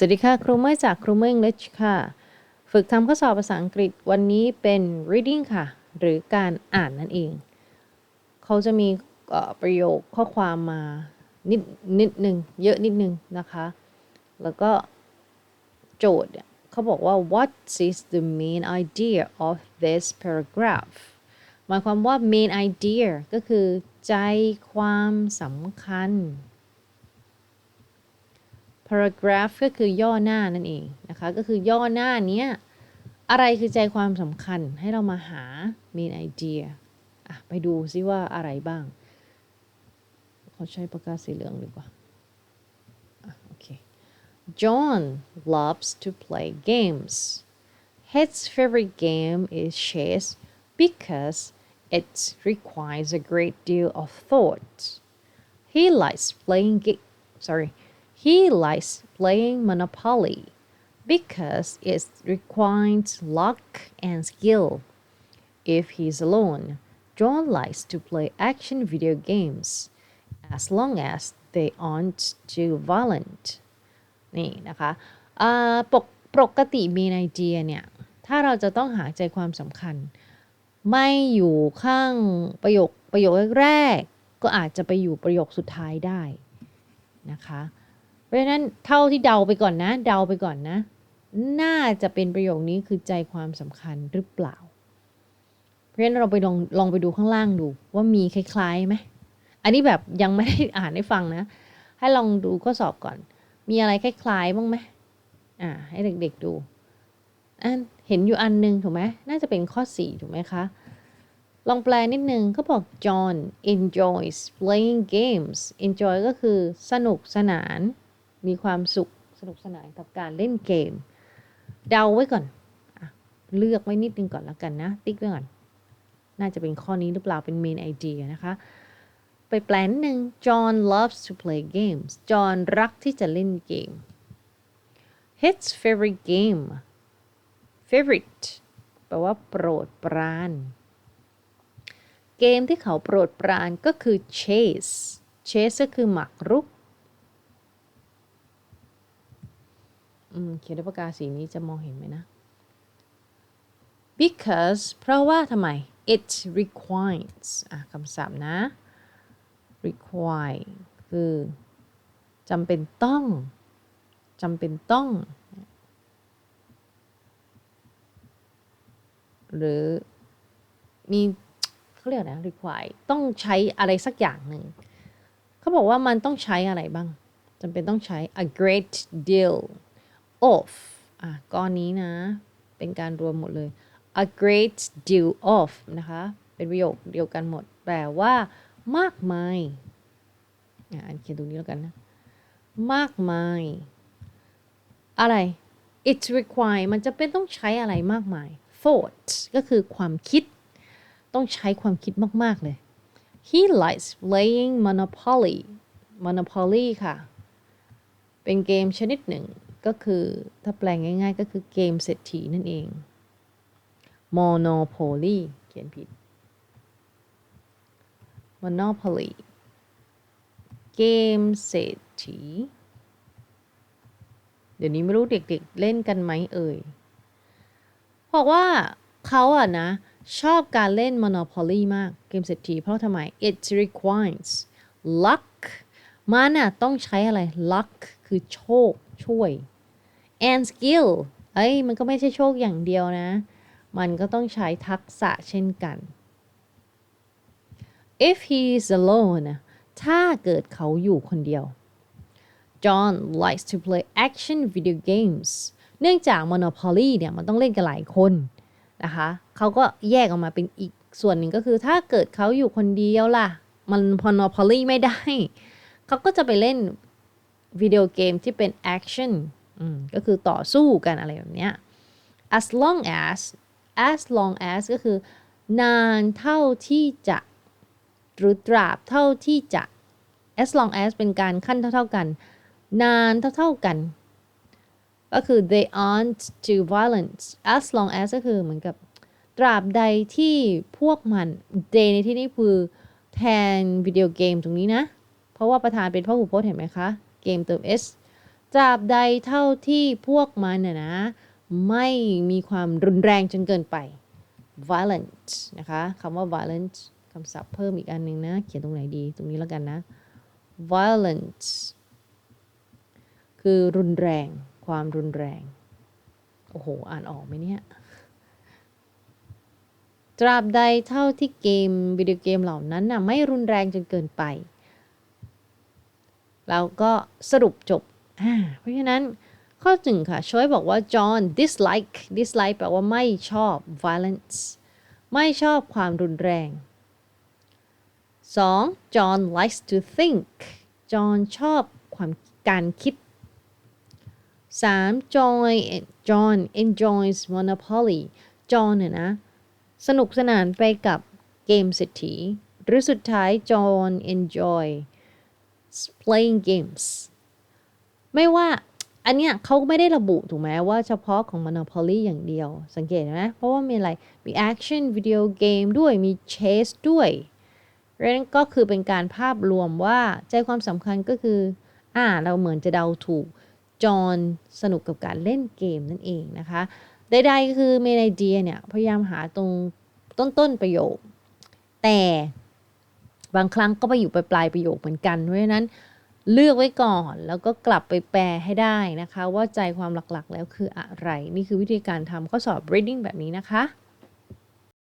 สวัสดีค่ะ ครูเมื่อจากครูเมื่อย English ค่ะ ฝึกทำข้อสอบภาษาอังกฤษวันนี้เป็น reading ค่ะ หรือการอ่านนั่นเอง เขาจะมีประโยคข้อความมานิดนิดหนึ่งเยอะนิดหนึ่งนะคะ แล้วก็โจทย์เขาบอกว่า what is the main idea of this paragraph หมายความว่า main idea ก็คือใจความสำคัญ paragraph ก็คือย่อหน้านั่นเองนะคะ ก็คือย่อหน้านี้อะไรคือใจความสำคัญให้เรามาหา main idea อะไปดูซิว่าอะไรบ้างเขาใช้ปากกาสีเหลืองดีกว่าอะโอเค John loves to play games his favorite game is chess because it requires a great deal of thought he likes playing ga- sorry he likes playing Monopoly because it requires luck and skill. If he's alone, John likes to play action video games as long as they aren't too violent. นี่นะคะปกปกติมีไอเดียเนี่ย ถ้าเราจะต้องหาใจความสำคัญ ไม่อยู่ข้างประโยคประโยคแรก ก็อาจจะไปอยู่ประโยคสุดท้ายได้นะคะ เพราะฉะนั้นเท่าที่เดาไปก่อนนะ เดาไปก่อนนะ น่าจะเป็นประโยคนี้คือใจความสำคัญหรือเปล่า เพราะฉะนั้นเราไปลองลองไปดูข้างล่างดูว่ามีคล้ายๆไหมอันนี้แบบยังไม่ได้อ่านให้ฟังนะ ให้ลองดูข้อสอบก่อน มีอะไรคล้ายๆบ้างไหมอ่า ให้เด็กๆดูอันเห็นอยู่อันหนึงถูกไหมน่าจะเป็นข้อ 4 ถูกไหมคะ ลองแปลนิดนึงเขาบอก John enjoys playing games enjoy ก็คือสนุกสนาน มีความสุขสนุกสนานกับการเล่นเกม เดาไว้ก่อนอเลือกไว้นิดนึงก่อนแล้วกันนะ ติ๊กไว้ก่อน น่าจะเป็นข้อนี้หรือเปล่าเป็น main idea นะคะ ไปแปลนิดนึง John loves to play games John รักที่จะเล่นเกม his favorite game favorite แปลว่าโปรดปราน เกมที่เขาโปรดปรานก็คือ chase chase ก็คือหมากรุก อืมเขียนด้วยปากกาสีนี้จะมองเห็นไหมนะ because เพราะว่าทำไม it requires อะคำศัพท์นะ require คือจำเป็นต้องจำเป็นต้อง หรือมีเขาเรียกอะไรนะ require ต้องใช้อะไรสักอย่างหนึ่ง เขาบอกว่ามันต้องใช้อะไรบ้างจำเป็นต้องใช้ a great deal of อะก้อนนี้นะ เป็นการรวมหมดเลย a great deal of นะคะ เป็นประโยคเดียวกันหมด แปลว่ามากมายอะอันเขียนตรงนี้แล้วกันนะ มากมาย อะไร it require มันจะเป็นต้องใช้อะไรมากมาย thought ก็คือความคิด ต้องใช้ความคิดมาก ๆ เลย he likes playing Monopoly Monopoly ค่ะ เป็นเกมชนิดหนึ่ง ก็คือถ้าแปลงง่าย ๆ ก็คือเกมเศรษฐีนั่นเอง Monopoly เขียนผิด Monopoly เกมเศรษฐี เดี๋ยวนี้ไม่รู้เด็กๆเล่นกันไหมเอ่ยบอกว่าเขาอะนะ ชอบการเล่น Monopoly มากเกมเศรษฐีเพราะทำไม it requires luck มันอะต้องใช้อะไร luck คือโชคช่วย and skill เอ้ยมันก็ไม่ใช่โชคอย่างเดียวนะ มันก็ต้องใช้ทักษะเช่นกัน if he is alone ถ้าเกิดเขาอยู่คนเดียว John likes to play action video games เนื่องจาก Monopoly เนี่ยมันต้องเล่นกันหลายคนนะคะเขาก็แยกออกมาเป็นอีกส่วนหนึ่งก็คือถ้าเกิดเขาอยู่คนเดียวล่ะ มัน Monopoly ไม่ได้ เขาก็จะไปเล่นวิดีโอเกมที่เป็น action ก็คือต่อสู้กันอะไรแบบเนี้ย as long as as long as ก็คือ นานเท่าที่จะ หรือตราบเท่าที่จะ as long as เป็นการขั้นเท่า ๆกัน นานเท่าๆกัน ก็คือ they aren't too violent as long as ก็คือเหมือนกับ ตราบใดที่พวกมัน they ในที่นี้คือแทนวิดีโอเกมตรงนี้นะ เพราะว่าประธานเป็นพหูพจน์เห็นไหมคะ เกมเติม s ตราบใดเท่าที่พวกมันนะนะ ไม่มีความรุนแรงจนเกินไป violent นะคะคำว่า violent คำศัพท์เพิ่มอีกอันหนึ่งนะ เขียนตรงไหนดีตรงนี้แล้วกันนะ violent คือรุนแรง ความรุนแรง โอ้โห อ่านออกไหมเนี่ย ตราบใดเท่าที่เกมวิดีโอเกมเหล่านั้นน่ะไม่รุนแรงจนเกินไปเราก็สรุปจบ เพราะฉะนั้นข้อหนึ่งค่ะช่วยบอกว่า John dislike dislike แปลว่าไม่ชอบ violence ไม่ชอบความรุนแรง 2. John likes to think John ชอบความการคิด 3. Joy John enjoys Monopoly John เนี่ยนะ สนุกสนานไปกับเกมเศรษฐี หรือสุดท้าย John enjoy playing games ไม่ว่าอันเนี้ยเขาไม่ได้ระบุถูกไหมว่าเฉพาะของ Monopoly อย่างเดียว สังเกตไหมเพราะว่ามีอะไร มี action video game ด้วยมี chase ด้วยเรนั้นก็คือเป็นการภาพรวมว่าใจความสำคัญก็คือ อ่า เราเหมือนจะเดาถูก จอห์นสนุกกับการเล่นเกมนั่นเองนะคะใดๆคือเมนไอเดียเนี่ย พยายามหาตรงต้นๆประโยค แต่บางครั้งก็ไปอยู่ปลายประโยคเหมือนกัน เพราะฉะนั้น เลือกไว้ก่อน แล้วก็กลับไปแปลให้ได้นะคะ ว่าใจความหลักๆ แล้วคืออะไร นี่คือวิธีการทำข้อสอบ reading แบบนี้นะคะ